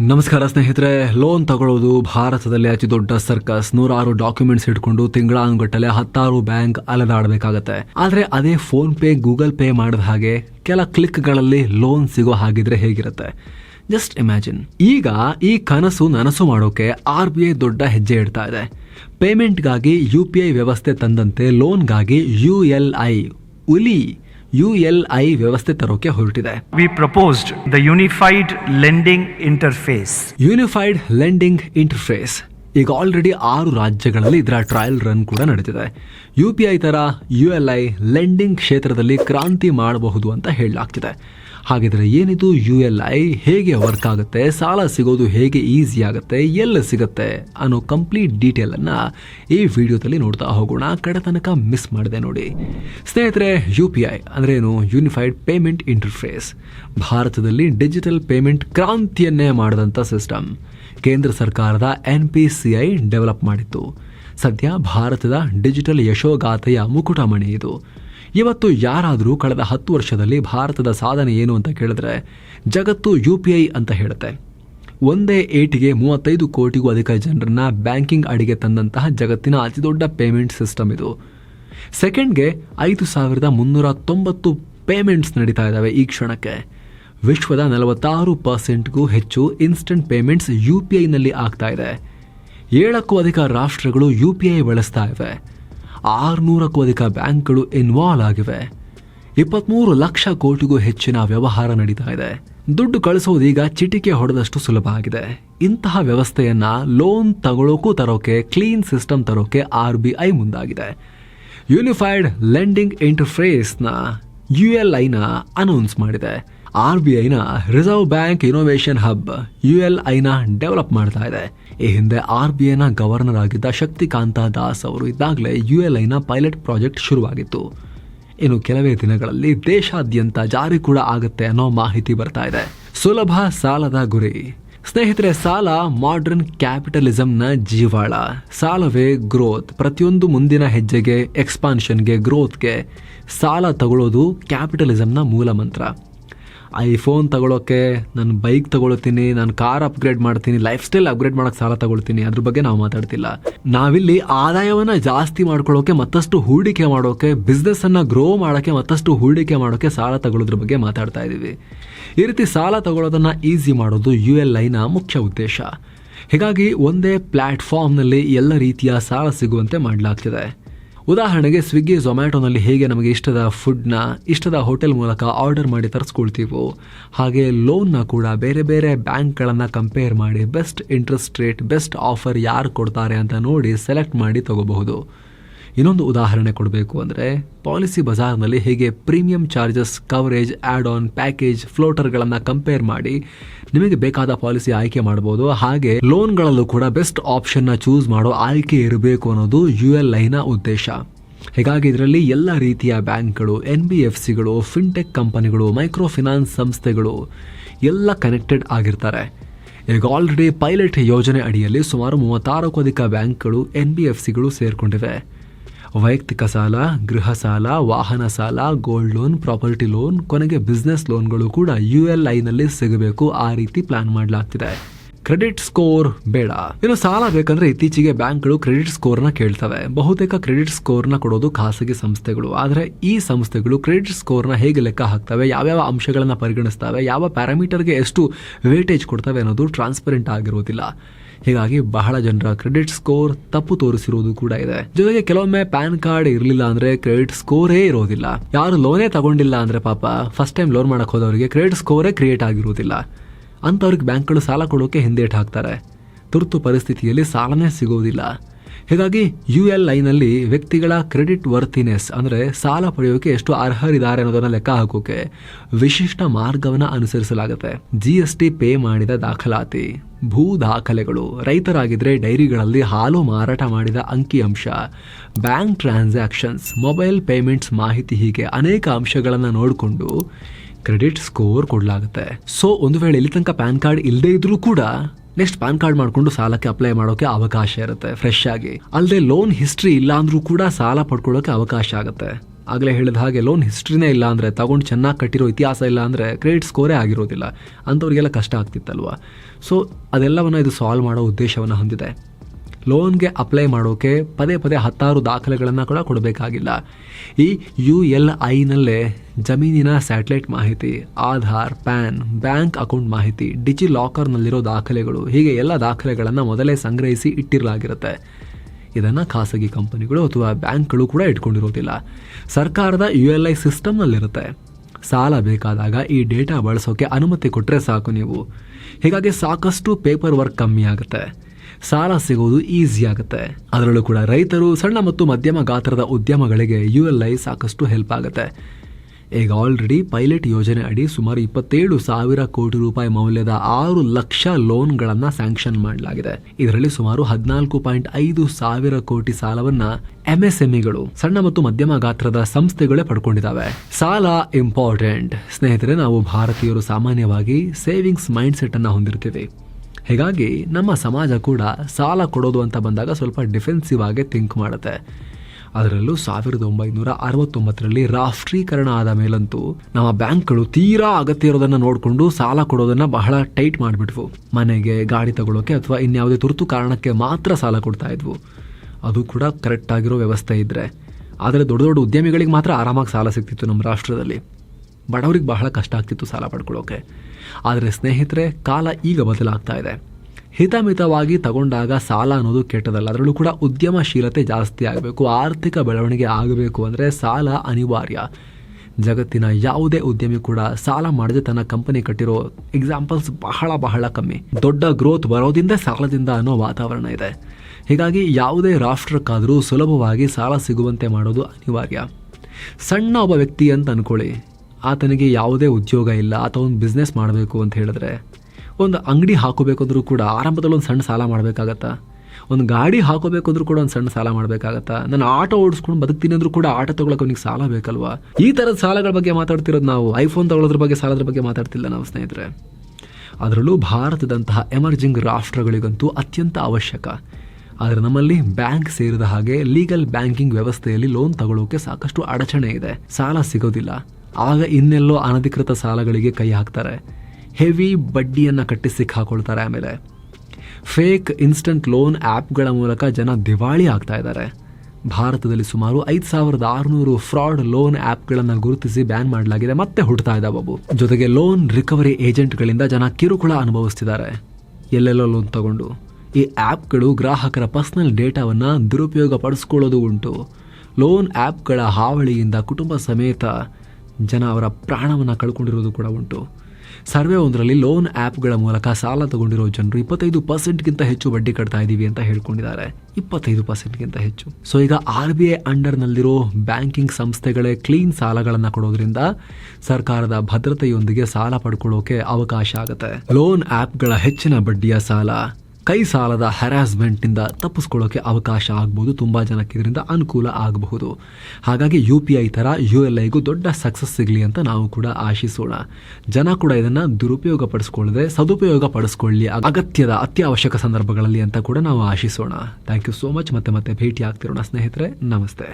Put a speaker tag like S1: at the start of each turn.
S1: ನಮಸ್ಕಾರ ಸ್ನೇಹಿತರೆ, ಲೋನ್ ತಗೊಳ್ಳೋದು ಭಾರತದಲ್ಲಿ ಅತಿ ದೊಡ್ಡ ಸರ್ಕಸ್. ನೂರಾರು ಡಾಕ್ಯುಮೆಂಟ್ಸ್ ಇಟ್ಕೊಂಡು ತಿಂಗಳಾನುಗಟ್ಟಲೆ ಹತ್ತಾರು ಬ್ಯಾಂಕ್ ಅಲೆದಾಡಬೇಕಾಗತ್ತೆ. ಆದರೆ ಅದೇ ಫೋನ್ ಪೇ, ಗೂಗಲ್ ಪೇ ಮಾಡಿದ ಹಾಗೆ ಕೆಲ ಕ್ಲಿಕ್ಗಳಲ್ಲಿ ಲೋನ್ ಸಿಗೋ ಹಾಗಿದ್ರೆ ಹೇಗಿರುತ್ತೆ? Just imagine. ಈಗ ಈ ಕನಸು ನನಸು ಮಾಡೋಕೆ ಆರ್ ಬಿ ಐ ದೊಡ್ಡ ಹೆಜ್ಜೆ ಇಡ್ತಾ ಇದೆ. ಪೇಮೆಂಟ್ಗಾಗಿ ಯು ಪಿ ಐ ವ್ಯವಸ್ಥೆ ತಂದಂತೆ ಲೋನ್ಗಾಗಿ U L I, ULI. U L I ವ್ಯವಸ್ಥೆ ತರೋಕೆ ಹೊರಟಿದೆ.
S2: We proposed the unified lending interface
S1: unified lending interface ಈಗ ಆಲ್ರೆಡಿ ಆರು ರಾಜ್ಯಗಳಲ್ಲಿ ಇದರ ಟ್ರಯಲ್ ರನ್ ಕೂಡ ನಡೀತಿದೆ. ಯು ಪಿ ಐ ತರ ಯು ಎಲ್ ಐ ಲೆಂಡಿಂಗ್ ಕ್ಷೇತ್ರದಲ್ಲಿ ಕ್ರಾಂತಿ ಮಾಡಬಹುದು ಅಂತ ಹೇಳಲಾಗ್ತಿದೆ. ಹಾಗಿದ್ರೆ ಏನಿದು ಯು ಎಲ್ ಐ ಹೇಗೆ ವರ್ಕ್ ಆಗುತ್ತೆ, ಸಾಲ ಸಿಗೋದು ಹೇಗೆ ಈಸಿ ಆಗುತ್ತೆ, ಎಲ್ಲ ಸಿಗುತ್ತೆ ಅನ್ನೋ ಕಂಪ್ಲೀಟ್ ಡೀಟೇಲ್ ಅನ್ನ ಈ ವಿಡಿಯೋದಲ್ಲಿ ನೋಡ್ತಾ ಹೋಗೋಣ. ಕಡೆ ತನಕ ಮಿಸ್ ಮಾಡಿದೆ ನೋಡಿ. ಸ್ನೇಹಿತರೆ ಯು ಪಿ ಐ ಅಂದ್ರೆ ಏನು? ಯೂನಿಫೈಡ್ ಪೇಮೆಂಟ್ ಇಂಟರ್ಫೇಸ್ ಭಾರತದಲ್ಲಿ ಡಿಜಿಟಲ್ ಪೇಮೆಂಟ್ ಕ್ರಾಂತಿಯನ್ನೇ ಮಾಡಿದಂಥ ಸಿಸ್ಟಮ್ ಕೇಂದ್ರ ಸರ್ಕಾರದ N P C I develop ಮಾಡಿತ್ತು. ಸದ್ಯ ಭಾರತದ ಡಿಜಿಟಲ್ ಯಶೋಗಾಥೆಯ ಮುಕುಟಮಣಿ ಇದು. ಇವತ್ತು ಯಾರಾದರೂ ಕಳೆದ ಹತ್ತು ವರ್ಷದಲ್ಲಿ ಭಾರತದ ಸಾಧನೆ ಏನು ಅಂತ ಕೇಳಿದ್ರೆ ಜಗತ್ತು ಯು ಪಿ ಐ ಅಂತ ಹೇಳುತ್ತೆ. ಒಂದೇ ಏಟಿಗೆ ಮೂವತ್ತೈದು ಕೋಟಿಗೂ ಅಧಿಕ ಜನರನ್ನ ಬ್ಯಾಂಕಿಂಗ್ ಅಡಿಗೆ ತಂದಂತಹ ಜಗತ್ತಿನ ಅತಿದೊಡ್ಡ ಪೇಮೆಂಟ್ ಸಿಸ್ಟಮ್ ಇದು. ಸೆಕೆಂಡ್ಗೆ ಐದು ಸಾವಿರದ ಮುನ್ನೂರ ತೊಂಬತ್ತು ಪೇಮೆಂಟ್ಸ್ ನಡೀತಾ ಇದ್ದಾವೆ ಈ ಕ್ಷಣಕ್ಕೆ. ವಿಶ್ವದ ನಲವತ್ತಾರು ಪರ್ಸೆಂಟ್ಗೂ ಹೆಚ್ಚು ಇನ್ಸ್ಟಂಟ್ ಪೇಮೆಂಟ್ಸ್ ಯು ಪಿ ಐನಲ್ಲಿ ಆಗ್ತಾ ಇದೆ. ಏಳಕ್ಕೂ ಅಧಿಕ ರಾಷ್ಟ್ರಗಳು ಯು ಪಿ ಐ ಬಳಸ್ತಾ ಇವೆ. ಆರುನೂರಕ್ಕೂ ಅಧಿಕ ಬ್ಯಾಂಕ್ಗಳು ಇನ್ವಾಲ್ವ್ ಆಗಿವೆ. ಇಪ್ಪತ್ಮೂರು ಲಕ್ಷ ಕೋಟಿಗೂ ಹೆಚ್ಚಿನ ವ್ಯವಹಾರ ನಡೀತಾ ಇದೆ. ದುಡ್ಡು ಕಳಿಸೋದೀಗ ಚಿಟಿಕೆ ಹೊಡೆದಷ್ಟು ಸುಲಭ ಆಗಿದೆ. ಇಂತಹ ವ್ಯವಸ್ಥೆಯನ್ನು ಲೋನ್ ತಗೊಳ್ಳೋಕ್ಕೂ ತರೋಕೆ ಕ್ಲೀನ್ ಸಿಸ್ಟಮ್ ತರೋಕೆ ಆರ್ ಬಿ ಐ ಮುಂದಾಗಿದೆ. ಯೂನಿಫೈಡ್ ಲೆಂಡಿಂಗ್ ಇಂಟರ್ಫೇಸ್ನ ಯು ಎಲ್ ಐನ ಅನೌನ್ಸ್ ಮಾಡಿದೆ. ಆರ್ ಬಿ ಐನ reserve bank innovation hub U L ಐನ ಡೆವಲಪ್ ಮಾಡ್ತಾ ಇದೆ. ಈ ಹಿಂದೆ ಆರ್ ಬಿ ಐನ ಗವರ್ನರ್ ಆಗಿದ್ದ ಶಕ್ತಿಕಾಂತ ದಾಸ್ ಅವರು ಇದ್ದಾಗಲೇ ಯು ಎಲ್ ಐನ ಪೈಲಟ್ ಪ್ರಾಜೆಕ್ಟ್ ಶುರುವಾಗಿತ್ತು. ಇನ್ನು ಕೆಲವೇ ದಿನಗಳಲ್ಲಿ ದೇಶಾದ್ಯಂತ ಜಾರಿ ಕೂಡ ಆಗುತ್ತೆ ಅನ್ನೋ ಮಾಹಿತಿ ಬರ್ತಾ ಇದೆ. ಸುಲಭ ಸಾಲದ ಗುರಿ. ಸ್ನೇಹಿತರೆ, ಸಾಲ ಮಾಡರ್ನ್ ಕ್ಯಾಪಿಟಲಿಸಂನ ಜೀವಾಳ. ಸಾಲವೇ ಗ್ರೋತ್ ಪ್ರತಿಯೊಂದು ಮುಂದಿನ ಹೆಜ್ಜೆಗೆ, ಎಕ್ಸ್ಪಾನ್ಷನ್ಗೆ ಗ್ರೋತ್ಗೆ ಸಾಲ ತಗೊಳ್ಳೋದು ಕ್ಯಾಪಿಟಲಿಸಂನ ಮೂಲ ಮಂತ್ರ. ಐಫೋನ್ ತಗೊಳ್ಳೋಕೆ ನಾನು ಬೈಕ್ ತಗೊಳ್ತೀನಿ, ನಾನು ಕಾರ್ ಅಪ್ಗ್ರೇಡ್ ಮಾಡ್ತೀನಿ, ಲೈಫ್ ಸ್ಟೈಲ್ ಅಪ್ಗ್ರೇಡ್ ಮಾಡೋಕ್ಕೆ ಸಾಲ ತಗೊಳ್ತೀನಿ, ಅದ್ರ ಬಗ್ಗೆ ನಾವು ಮಾತಾಡ್ತಿಲ್ಲ. ನಾವಿಲ್ಲಿ ಆದಾಯವನ್ನ ಜಾಸ್ತಿ ಮಾಡ್ಕೊಳ್ಳೋಕೆ ಮತ್ತಷ್ಟು ಹೂಡಿಕೆ ಮಾಡೋಕೆ ಬಿಸ್ನೆಸ್ ಅನ್ನ ಗ್ರೋ ಮಾಡೋಕೆ ಮತ್ತಷ್ಟು ಹೂಡಿಕೆ ಮಾಡೋಕೆ ಸಾಲ ತಗೊಳ್ಳೋದ್ರ ಬಗ್ಗೆ ಮಾತಾಡ್ತಾ ಇದ್ದೀವಿ ಈ ರೀತಿ ಸಾಲ ತಗೊಳ್ಳೋದನ್ನು ಈಸಿ ಮಾಡೋದು ಯು ಎಲ್ ಐನ ಮುಖ್ಯ ಉದ್ದೇಶ. ಹೀಗಾಗಿ ಒಂದೇ ಪ್ಲಾಟ್ಫಾರ್ಮ್ನಲ್ಲಿ ಎಲ್ಲ ರೀತಿಯ ಸಾಲ ಸಿಗುವಂತೆ ಮಾಡಲಾಗ್ತಿದೆ. ಉದಾಹರಣೆಗೆ ಸ್ವಿಗ್ಗಿ ಝೊಮ್ಯಾಟೊನಲ್ಲಿ ಹೇಗೆ ನಮಗೆ ಇಷ್ಟದ ಫುಡ್ನ ಇಷ್ಟದ ಹೋಟೆಲ್ ಮೂಲಕ ಆರ್ಡರ್ ಮಾಡಿ ತರಿಸ್ಕೊಳ್ತೀವೋ, ಹಾಗೆ ಲೋನ್ನ ಕೂಡ ಬೇರೆ ಬೇರೆ ಬ್ಯಾಂಕ್ಗಳನ್ನು ಕಂಪೇರ್ ಮಾಡಿ best interest rate best offer ಯಾರು ಕೊಡ್ತಾರೆ ಅಂತ ನೋಡಿ ಸೆಲೆಕ್ಟ್ ಮಾಡಿ ತಗೋಬಹುದು. ಇನ್ನೊಂದು ಉದಾಹರಣೆ ಕೊಡಬೇಕು ಅಂದರೆ ಪಾಲಿಸಿ ಬಜಾರ್ನಲ್ಲಿ ಹೇಗೆ premium charges coverage add on package ಫ್ಲೋಟರ್ಗಳನ್ನು compare ಮಾಡಿ ನಿಮಗೆ ಬೇಕಾದ ಪಾಲಿಸಿ ಆಯ್ಕೆ ಮಾಡ್ಬೋದು. ಹಾಗೆ ಲೋನ್ಗಳಲ್ಲೂ ಕೂಡ ಬೆಸ್ಟ್ ಆಪ್ಷನ್ನ ಚೂಸ್ ಮಾಡೋ ಆಯ್ಕೆ ಇರಬೇಕು ಅನ್ನೋದು ಯು ಎಲ್ ಐನ ಉದ್ದೇಶ. ಹೀಗಾಗಿ ಇದರಲ್ಲಿ ಎಲ್ಲ ರೀತಿಯ ಬ್ಯಾಂಕ್ಗಳು ಎನ್ ಬಿ ಎಫ್ ಸಿಗಳು ಫಿನ್ಟೆಕ್ ಕಂಪನಿಗಳು ಮೈಕ್ರೋ ಫಿನಾನ್ಸ್ ಸಂಸ್ಥೆಗಳು ಎಲ್ಲ ಕನೆಕ್ಟೆಡ್ ಆಗಿರ್ತಾರೆ. ಈಗ ಆಲ್ರೆಡಿ ಪೈಲಟ್ ಯೋಜನೆ ಅಡಿಯಲ್ಲಿ ಸುಮಾರು ಮೂವತ್ತಾರಕ್ಕೂ ಅಧಿಕ ಬ್ಯಾಂಕ್ಗಳು ಎನ್ ಬಿ ಎಫ್ ಸಿಗಳು ಸೇರ್ಕೊಂಡಿವೆ. ವೈಯಕ್ತಿಕ ಸಾಲ, ಗೃಹ ಸಾಲ, ವಾಹನ ಸಾಲ ಗೋಲ್ಡ್ ಲೋನ್ ಪ್ರಾಪರ್ಟಿ ಲೋನ್ ಕೊನೆಗೆ ಬಿಸ್ನೆಸ್ ಲೋನ್ಗಳು ಕೂಡ ಯು ಎಲ್ ಐನಲ್ಲಿ ಸಿಗಬೇಕು. ಆ ರೀತಿ ಪ್ಲಾನ್ ಮಾಡಲಾಗ್ತಿದೆ. ಕ್ರೆಡಿಟ್ ಸ್ಕೋರ್ ಬೇಡ. ಇನ್ನು ಸಾಲ ಬೇಕಂದ್ರೆ ಇತ್ತೀಚೆಗೆ ಬ್ಯಾಂಕ್ಗಳು ಕ್ರೆಡಿಟ್ ಸ್ಕೋರ್ನ ಕೇಳ್ತವೆ. ಬಹುತೇಕ ಕ್ರೆಡಿಟ್ ಸ್ಕೋರ್ನ ಕೊಡೋದು ಖಾಸಗಿ ಸಂಸ್ಥೆಗಳು. ಆದರೆ ಈ ಸಂಸ್ಥೆಗಳು ಕ್ರೆಡಿಟ್ ಸ್ಕೋರ್ನ ಹೇಗೆ ಲೆಕ್ಕ ಹಾಕ್ತವೆ, ಯಾವ್ಯಾವ ಅಂಶಗಳನ್ನ ಪರಿಗಣಿಸ್ತವೆ, ಯಾವ ಪ್ಯಾರಾಮೀಟರ್ಗೆ ಎಷ್ಟು ವೇಟೇಜ್ ಕೊಡ್ತವೆ ಅನ್ನೋದು ಟ್ರಾನ್ಸ್ಪರೆಂಟ್ ಆಗಿರೋದಿಲ್ಲ. ಹೀಗಾಗಿ ಬಹಳ ಜನರ ಕ್ರೆಡಿಟ್ ಸ್ಕೋರ್ ತಪ್ಪು ತೋರಿಸಿರುವುದು ಕೂಡ ಇದೆ. ಜೊತೆಗೆ ಕೆಲವೊಮ್ಮೆ ಪ್ಯಾನ್ ಕಾರ್ಡ್ ಇರಲಿಲ್ಲ ಅಂದ್ರೆ ಕ್ರೆಡಿಟ್ ಸ್ಕೋರೇ ಇರೋದಿಲ್ಲ. ಯಾರು ಲೋನೇ ತಗೊಂಡಿಲ್ಲ ಅಂದ್ರೆ ಪಾಪ, ಫಸ್ಟ್ ಟೈಮ್ ಲೋನ್ ಮಾಡಕ್ ಹೋದವರಿಗೆ ಕ್ರೆಡಿಟ್ ಸ್ಕೋರೇ ಕ್ರಿಯೇಟ್ ಆಗಿರುವುದಿಲ್ಲ ಅಂಥವ್ರಿಗೆ ಬ್ಯಾಂಕ್ಗಳು ಸಾಲ ಕೊಡೋಕೆ ಹಿಂದೇಟ್ ಹಾಕ್ತಾರೆ. ತುರ್ತು ಪರಿಸ್ಥಿತಿಯಲ್ಲಿ ಸಾಲನೇ ಸಿಗೋದಿಲ್ಲ. ಹೀಗಾಗಿ ಯು ಎಲ್ ಐನಲ್ಲಿ ವ್ಯಕ್ತಿಗಳ ಕ್ರೆಡಿಟ್ ವರ್ತಿನೆಸ್ ಅಂದರೆ ಸಾಲ ಪಡೆಯೋಕೆ ಎಷ್ಟು ಅರ್ಹರಿದ್ದಾರೆ ಅನ್ನೋದನ್ನ ಲೆಕ್ಕ ಹಾಕೋಕೆ ವಿಶಿಷ್ಟ ಮಾರ್ಗವನ್ನು ಅನುಸರಿಸಲಾಗುತ್ತೆ. ಜಿ ಎಸ್ ಟಿ ಪೇ ಮಾಡಿದ ದಾಖಲಾತಿ, ಭೂ ದಾಖಲೆಗಳು ರೈತರಾಗಿದ್ದರೆ ಡೈರಿಗಳಲ್ಲಿ ಹಾಲು ಮಾರಾಟ ಮಾಡಿದ ಅಂಕಿಅಂಶ ಬ್ಯಾಂಕ್ ಟ್ರಾನ್ಸಾಕ್ಷನ್ಸ್, ಮೊಬೈಲ್ ಪೇಮೆಂಟ್ಸ್ ಮಾಹಿತಿ ಹೀಗೆ ಅನೇಕ ಅಂಶಗಳನ್ನು ನೋಡಿಕೊಂಡು ಕ್ರೆಡಿಟ್ ಸ್ಕೋರ್ ಕೊಡಲಾಗುತ್ತೆ. ಸೊ ಒಂದು ವೇಳೆ ಇಲ್ಲಿ ತನಕ ಪ್ಯಾನ್ ಕಾರ್ಡ್ ಇಲ್ಲದೆ ಇದ್ರೂ ಕೂಡ ನೆಕ್ಸ್ಟ್ ಪ್ಯಾನ್ ಕಾರ್ಡ್ ಮಾಡ್ಕೊಂಡು ಸಾಲಕ್ಕೆ ಅಪ್ಲೈ ಮಾಡೋಕೆ ಅವಕಾಶ ಇರುತ್ತೆ ಫ್ರೆಶ್ ಆಗಿ. ಅಲ್ಲದೆ ಲೋನ್ ಹಿಸ್ಟ್ರಿ ಇಲ್ಲ ಅಂದ್ರೂ ಕೂಡ ಸಾಲ ಪಡ್ಕೊಳ್ಳೋಕೆ ಅವಕಾಶ ಆಗುತ್ತೆ. ಆಗಲೇ ಹೇಳಿದ ಹಾಗೆ ಲೋನ್ ಹಿಸ್ಟ್ರಿನೇ ಇಲ್ಲ ಅಂದರೆ, ತಗೊಂಡು ಚೆನ್ನಾಗಿ ಕಟ್ಟಿರೋ ಇತಿಹಾಸ ಇಲ್ಲ ಅಂದರೆ ಕ್ರೆಡಿಟ್ ಸ್ಕೋರೇ ಆಗಿರೋದಿಲ್ಲ. ಅಂಥವ್ರಿಗೆಲ್ಲ ಕಷ್ಟ ಆಗ್ತಿತ್ತಲ್ವ? ಸೊ ಅದೆಲ್ಲವನ್ನು ಇದು ಸಾಲ್ವ್ ಮಾಡೋ ಉದ್ದೇಶವನ್ನು ಹೊಂದಿದೆ. ಲೋನ್ಗೆ ಅಪ್ಲೈ ಮಾಡೋಕೆ ಪದೇ ಪದೇ ಹತ್ತಾರು ದಾಖಲೆಗಳನ್ನು ಕೂಡ ಕೊಡಬೇಕಾಗಿಲ್ಲ. ಈ ಯು ಎಲ್ ಐನಲ್ಲೇ ಜಮೀನಿನ ಸ್ಯಾಟಲೈಟ್ ಮಾಹಿತಿ, ಆಧಾರ್, ಪ್ಯಾನ್, ಬ್ಯಾಂಕ್ ಅಕೌಂಟ್ ಮಾಹಿತಿ ಡಿಜಿ ಲಾಕರ್ನಲ್ಲಿರೋ ದಾಖಲೆಗಳು, ಹೀಗೆ ಎಲ್ಲ ದಾಖಲೆಗಳನ್ನು ಮೊದಲೇ ಸಂಗ್ರಹಿಸಿ ಇಟ್ಟಿರಲಾಗಿರುತ್ತೆ. ಇದನ್ನು ಖಾಸಗಿ ಕಂಪನಿಗಳು ಅಥವಾ ಬ್ಯಾಂಕ್ಗಳು ಕೂಡ ಇಟ್ಕೊಂಡಿರೋದಿಲ್ಲ. ಸರ್ಕಾರದ ಯು ಎಲ್ ಐ ಸಿಸ್ಟಮ್ನಲ್ಲಿರುತ್ತೆ. ಸಾಲ ಬೇಕಾದಾಗ ಈ ಡೇಟಾ ಬಳಸೋಕೆ ಅನುಮತಿ ಕೊಟ್ಟರೆ ಸಾಕು ನೀವು. ಹೀಗಾಗಿ ಸಾಕಷ್ಟು ಪೇಪರ್ ವರ್ಕ್ ಕಮ್ಮಿ ಆಗುತ್ತೆ. ಸಾಲ ಸಿಗುವುದು ಈಸಿ ಆಗುತ್ತೆ. ಅದರಲ್ಲೂ ಕೂಡ ರೈತರು ಸಣ್ಣ ಮತ್ತು ಮಧ್ಯಮ ಗಾತ್ರದ ಉದ್ಯಮಗಳಿಗೆ ಯು ಎಲ್ ಐ ಸಾಕಷ್ಟು ಹೆಲ್ಪ್ ಆಗುತ್ತೆ. ಈಗ ಆಲ್ರೆಡಿ ಪೈಲಟ್ ಯೋಜನೆ ಅಡಿ ಸುಮಾರು ಇಪ್ಪತ್ತೇಳು ಸಾವಿರ ಕೋಟಿ ರೂಪಾಯಿ ಮೌಲ್ಯದ ಆರು ಲಕ್ಷ ಲೋನ್ಗಳನ್ನು ಸ್ಯಾಂಕ್ಷನ್ ಮಾಡಲಾಗಿದೆ. ಇದರಲ್ಲಿ ಸುಮಾರು ಹದಿನಾಲ್ಕು ಪಾಯಿಂಟ್ ಐದು ಸಾವಿರ ಕೋಟಿ ಸಾಲವನ್ನ ಎಂಎಸ್ಎಂಇಗಳು ಸಣ್ಣ ಮತ್ತು ಮಧ್ಯಮ ಗಾತ್ರದ ಸಂಸ್ಥೆಗಳೇ ಪಡ್ಕೊಂಡಿದ್ದಾವೆ ಸಾಲ ಇಂಪಾರ್ಟೆಂಟ್ ಸ್ನೇಹಿತರೆ, ನಾವು ಭಾರತೀಯರು ಸಾಮಾನ್ಯವಾಗಿ ಸೇವಿಂಗ್ಸ್ ಮೈಂಡ್ ಸೆಟ್ ಅನ್ನ ಹೊಂದಿರ್ತೀವಿ. ಹೀಗಾಗಿ ನಮ್ಮ ಸಮಾಜ ಕೂಡ ಸಾಲ ಕೊಡೋದು ಅಂತ ಬಂದಾಗ ಸ್ವಲ್ಪ ಡಿಫೆನ್ಸಿವ್ ಆಗಿ ಥಿಂಕ್ ಮಾಡುತ್ತೆ. ಅದರಲ್ಲೂ ಸಾವಿರದ ಒಂಬೈನೂರ ಅರವತ್ತೊಂಬತ್ತರಲ್ಲಿ ರಾಷ್ಟ್ರೀಕರಣ ಆದ ಮೇಲಂತೂ ನಮ್ಮ ಬ್ಯಾಂಕ್ಗಳು ತೀರಾ ಅಗತ್ಯ ಇರೋದನ್ನು ನೋಡಿಕೊಂಡು ಸಾಲ ಕೊಡೋದನ್ನು ಬಹಳ ಟೈಟ್ ಮಾಡಿಬಿಟ್ವು. ಮನೆಗೆ ಗಾಡಿ ತಗೊಳ್ಳೋಕೆ ಅಥವಾ ಇನ್ಯಾವುದೇ ತುರ್ತು ಕಾರಣಕ್ಕೆ ಮಾತ್ರ ಸಾಲ ಕೊಡ್ತಾ ಇದ್ವು. ಅದು ಕೂಡ ಕರೆಕ್ಟ್ ಆಗಿರೋ ವ್ಯವಸ್ಥೆ ಇದ್ದರೆ ಆದರೆ ದೊಡ್ಡ ದೊಡ್ಡ ಉದ್ಯಮಿಗಳಿಗೆ ಮಾತ್ರ ಆರಾಮಾಗಿ ಸಾಲ ಸಿಗ್ತಿತ್ತು ನಮ್ಮ ರಾಷ್ಟ್ರದಲ್ಲಿ. ಬಡವರಿಗೆ ಬಹಳ ಕಷ್ಟ ಆಗ್ತಿತ್ತು ಸಾಲ ಪಡ್ಕೊಳ್ಳೋಕೆ. ಆದರೆ ಸ್ನೇಹಿತರೆ, ಕಾಲ ಈಗ ಬದಲಾಗ್ತಾ ಇದೆ. ಹಿತಮಿತವಾಗಿ ತಗೊಂಡಾಗ ಸಾಲ ಅನ್ನೋದು ಕೆಟ್ಟದಲ್ಲ. ಅದರಲ್ಲೂ ಕೂಡ ಉದ್ಯಮಶೀಲತೆ ಜಾಸ್ತಿ ಆಗಬೇಕು, ಆರ್ಥಿಕ ಬೆಳವಣಿಗೆ ಆಗಬೇಕು ಅಂದರೆ ಸಾಲ ಅನಿವಾರ್ಯ. ಜಗತ್ತಿನ ಯಾವುದೇ ಉದ್ಯಮಿ ಕೂಡ ಸಾಲ ಮಾಡದೆ ತನ್ನ ಕಂಪನಿ ಕಟ್ಟಿರೋ ಎಕ್ಸಾಂಪಲ್ಸ್ ಬಹಳ ಬಹಳ ಕಮ್ಮಿ. ದೊಡ್ಡ ಗ್ರೋತ್ ಬರೋದಿಂದ ಸಾಲದಿಂದ ಅನ್ನೋ ವಾತಾವರಣ ಇದೆ. ಹೀಗಾಗಿ ಯಾವುದೇ ರಾಷ್ಟ್ರಕ್ಕಾದರೂ ಸುಲಭವಾಗಿ ಸಾಲ ಸಿಗುವಂತೆ ಮಾಡೋದು ಅನಿವಾರ್ಯ. ಸಣ್ಣ ಒಬ್ಬ ವ್ಯಕ್ತಿ ಅಂತ ಅನ್ಕೊಳ್ಳಿ. ಆತನಿಗೆ ಯಾವುದೇ ಉದ್ಯೋಗ ಇಲ್ಲ ಅಥವಾ ಒಂದು ಬಿಸ್ನೆಸ್ ಮಾಡಬೇಕು ಅಂತ ಹೇಳಿದ್ರೆ ಒಂದು ಅಂಗಡಿ ಹಾಕೋಬೇಕಂದ್ರೂ ಕೂಡ ಆರಂಭದಲ್ಲಿ ಒಂದು ಸಣ್ಣ ಸಾಲ ಮಾಡಬೇಕಾಗತ್ತಾ? ಒಂದು ಗಾಡಿ ಹಾಕೋಬೇಕಂದ್ರೂ ಕೂಡ ಒಂದು ಸಣ್ಣ ಸಾಲ ಮಾಡಬೇಕಾಗತ್ತಾ? ನಾನು ಆಟೋ ಓಡಿಸ್ಕೊಂಡು ಬದುಕ್ತೀನಿ ಅಂದರೂ ಕೂಡ ಆಟೋ ತಗೊಳಕ್ಕೆ ಅವನಿಗೆ ಸಾಲ ಬೇಕಲ್ವಾ? ಈ ಥರದ ಸಾಲಗಳ ಬಗ್ಗೆ ಮಾತಾಡ್ತಿರೋದು ನಾವು. ಐಫೋನ್ ತಗೊಳ್ಳೋದ್ರ ಬಗ್ಗೆ ಸಾಲದ ಬಗ್ಗೆ ಮಾತಾಡ್ತಿಲ್ಲ ನಾವು ಸ್ನೇಹಿತರೆ. ಅದರಲ್ಲೂ ಭಾರತದಂತಹ ಎಮರ್ಜಿಂಗ್ ರಾಷ್ಟ್ರಗಳಿಗಂತೂ ಅತ್ಯಂತ ಅವಶ್ಯಕ. ಆದರೆ ನಮ್ಮಲ್ಲಿ ಬ್ಯಾಂಕ್ ಸೇರಿದ ಹಾಗೆ ಲೀಗಲ್ ಬ್ಯಾಂಕಿಂಗ್ ವ್ಯವಸ್ಥೆಯಲ್ಲಿ ಲೋನ್ ತಗೊಳ್ಳೋಕೆ ಸಾಕಷ್ಟು ಅಡಚಣೆ ಇದೆ. ಸಾಲ ಸಿಗೋದಿಲ್ಲ. ಆಗ ಇನ್ನೆಲ್ಲೋ ಅನಧಿಕೃತ ಸಾಲಗಳಿಗೆ ಕೈ ಹಾಕ್ತಾರೆ. ಹೆವಿ ಬಡ್ಡಿಯನ್ನು ಕಟ್ಟಿ ಸಿಕ್ಕಾಕೊಳ್ತಾರೆ ಆಮೇಲೆ. ಫೇಕ್ ಇನ್ಸ್ಟಂಟ್ ಲೋನ್ ಆ್ಯಪ್ಗಳ ಮೂಲಕ ಜನ ದಿವಾಳಿ ಆಗ್ತಾ ಇದ್ದಾರೆ. ಭಾರತದಲ್ಲಿ ಸುಮಾರು ಐದು ಸಾವಿರದ ಆರುನೂರು ಫ್ರಾಡ್ ಲೋನ್ ಆ್ಯಪ್ಗಳನ್ನು ಗುರುತಿಸಿ ಬ್ಯಾನ್ ಮಾಡಲಾಗಿದೆ, ಮತ್ತೆ ಹುಡ್ತಾ ಇದ್ದ ಬಾಬು ಜೊತೆಗೆ ಲೋನ್ ರಿಕವರಿ ಏಜೆಂಟ್ಗಳಿಂದ ಜನ ಕಿರುಕುಳ ಅನುಭವಿಸ್ತಿದ್ದಾರೆ. ಎಲ್ಲೆಲ್ಲೋ ಲೋನ್ ತಗೊಂಡು. ಈ ಆ್ಯಪ್ಗಳು ಗ್ರಾಹಕರ ಪರ್ಸನಲ್ ಡೇಟಾವನ್ನು ದುರುಪಯೋಗ ಪಡಿಸ್ಕೊಳ್ಳೋದು ಉಂಟು. ಲೋನ್ ಆ್ಯಪ್ಗಳ ಹಾವಳಿಯಿಂದ ಕುಟುಂಬ ಸಮೇತ ಜನ ಅವರ ಪ್ರಾಣವನ್ನು ಕಳ್ಕೊಂಡಿರೋದು ಕೂಡ ಉಂಟು. ಸರ್ವೆ ಒಂದರಲ್ಲಿ ಲೋನ್ ಆ್ಯಪ್ಗಳ ಮೂಲಕ ಸಾಲ ತಗೊಂಡಿರೋ ಜನರು ಇಪ್ಪತ್ತೈದು ಪರ್ಸೆಂಟ್ಗಿಂತ ಹೆಚ್ಚು ಬಡ್ಡಿ ಕಟ್ತಾ ಇದ್ದೀವಿ ಅಂತ ಹೇಳ್ಕೊಂಡಿದ್ದಾರೆ. ಇಪ್ಪತ್ತೈದು ಪರ್ಸೆಂಟ್ಗಿಂತ ಹೆಚ್ಚು. ಸೊ ಈಗ ಆರ್ ಬಿ ಐ ಅಂಡರ್ನಲ್ಲಿರೋ ಬ್ಯಾಂಕಿಂಗ್ ಸಂಸ್ಥೆಗಳೇ ಕ್ಲೀನ್ ಸಾಲಗಳನ್ನು ಕೊಡೋದ್ರಿಂದ ಸರ್ಕಾರದ ಭದ್ರತೆಯೊಂದಿಗೆ ಸಾಲ ಪಡ್ಕೊಳ್ಳೋಕೆ ಅವಕಾಶ ಆಗುತ್ತೆ. ಲೋನ್ ಆ್ಯಪ್ಗಳ ಹೆಚ್ಚಿನ ಬಡ್ಡಿಯ ಸಾಲ. ಕೈ ಸಾಲದ ಹ್ಯಾರಾಸ್ಮೆಂಟ್ನಿಂದ ತಪ್ಪಿಸ್ಕೊಳ್ಳೋಕೆ ಅವಕಾಶ ಆಗ್ಬೋದು, ತುಂಬ ಜನಕ್ಕೆ ಇದರಿಂದ ಅನುಕೂಲ ಆಗಬಹುದು. ಹಾಗಾಗಿ ಯು ಪಿ ಐ ಥರ ಯು ಎಲ್ ಐಗೂ ದೊಡ್ಡ ಸಕ್ಸಸ್ ಸಿಗಲಿ ಅಂತ ನಾವು ಕೂಡ ಆಶಿಸೋಣ. ಜನ ಕೂಡ ಇದನ್ನು ದುರುಪಯೋಗ ಪಡಿಸ್ಕೊಳ್ಳದೆ ಸದುಪಯೋಗ ಪಡಿಸ್ಕೊಳ್ಳಿ ಅಗತ್ಯದ ಅತ್ಯವಶ್ಯಕ ಸಂದರ್ಭಗಳಲ್ಲಿ ಅಂತ ಕೂಡ ನಾವು ಆಶಿಸೋಣ. ಥ್ಯಾಂಕ್ ಯು ಸೋ ಮಚ್ ಮತ್ತೆ ಮತ್ತೆ ಭೇಟಿ ಆಗ್ತಿರೋಣ ಸ್ನೇಹಿತರೆ. ನಮಸ್ತೆ.